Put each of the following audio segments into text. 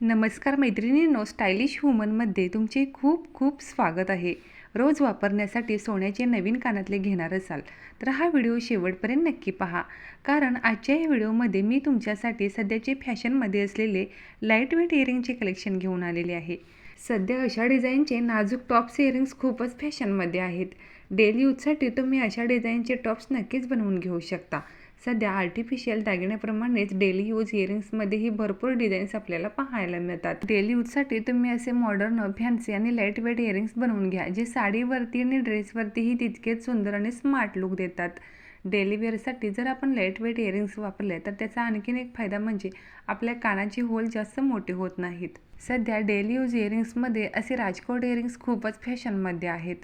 नमस्कार मैत्रिणींनो स्टायलिश वुमनमध्ये तुमचे खूप खूप स्वागत आहे. रोज वापरण्यासाठी सोन्याचे नवीन कानातले घेणार असाल तर हा व्हिडिओ शेवटपर्यंत नक्की पहा. कारण आजच्या या व्हिडिओमध्ये मी तुमच्यासाठी सध्याचे फॅशनमध्ये असलेले लाइट वेट इयरिंगचे कलेक्शन घेऊन आलेले आहे. सध्या अशा डिझाईनचे नाजूक टॉप्स इयरिंग्स खूपच फॅशनमध्ये आहेत. डेली यूजसाठी तुम्ही अशा डिझाईनचे टॉप्स नक्कीच बनवून घेऊ शकता. सध्या आर्टिफिशियल दागिन्याप्रमाणेच डेली यूज इयरिंग्समध्येही भरपूर डिझाईन्स आपल्याला पाहायला मिळतात. डेली यूजसाठी तुम्ही असे मॉडर्न फॅन्सी आणि लाइट वेट इयरिंग्स बनवून घ्या जे साडीवरती आणि ड्रेसवरतीही तितकेच सुंदर आणि स्मार्ट लुक देतात. डेली वेअरसाठी जर आपण लाइट वेट इयरिंग्स वापरले तर त्याचा आणखीन एक फायदा म्हणजे आपल्या कानाची होल जास्त मोठी होत नाहीत. सध्या डेली यूज इयरिंग्समध्ये असे राजकोट इयरिंग्स खूपच फॅशनमध्ये आहेत.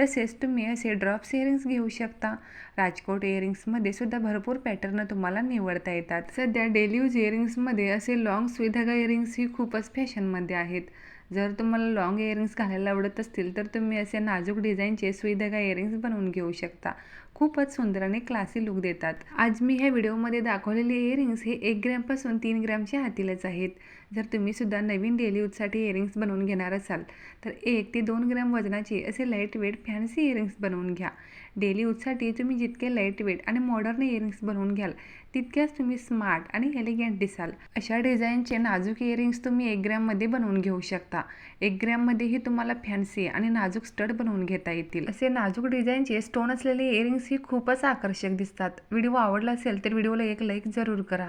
तसेच तुम्ही असे ड्रॉप्स इयरिंग्स घेऊ शकता. राजकोट इयरिंग्समध्ये सुद्धा भरपूर पॅटर्न तुम्हाला निवडता येतात. सध्या डेली यूज इयरिंग्समध्ये असे लॉंग सुईधागा इयरिंग्स ही खूपच फॅशनमध्ये आहेत. जर तुम्हाला लाँग इयरिंग्स घालायला आवडत असतील तर तुम्ही असे नाजूक डिझाईनचे सुईधागा इयरिंग्स बनवून घेऊ शकता. खूपच सुंदर आणि क्लासी लुक देतात. आज मी ह्या व्हिडिओमध्ये दाखवलेले इयरिंग्स हे एक ग्रॅमपासून तीन ग्रॅमच्या हातीलच आहेत. जर तुम्ही सुद्धा नवीन डेली यूजसाठी इयरिंग्स बनवून घेणार असाल तर एक ते दोन ग्रॅम वजनाचे असे लाइट वेट फॅन्सी इयरिंग्स बनवून घ्या. डेली यूजसाठी तुम्ही जितके लाइट वेट आणि मॉडर्न इयरिंग्स बनवून घ्याल तितक्याच तुम्ही स्मार्ट आणि एलिगंट दिसाल. अशा डिझाईनचे नाजूक इयरिंग्स तुम्ही एक ग्रॅममध्ये बनवून घेऊ शकता. शकता एक ग्रॅममध्येही तुम्हाला फॅन्सी आणि नाजूक स्टड बनवून घेता येतील. असे नाजूक डिझाईनचे स्टोन असलेले इयरिंग्स ही खूपच आकर्षक दिसतात. व्हिडिओ आवडला असेल तर व्हिडिओला एक लाईक जरूर करा.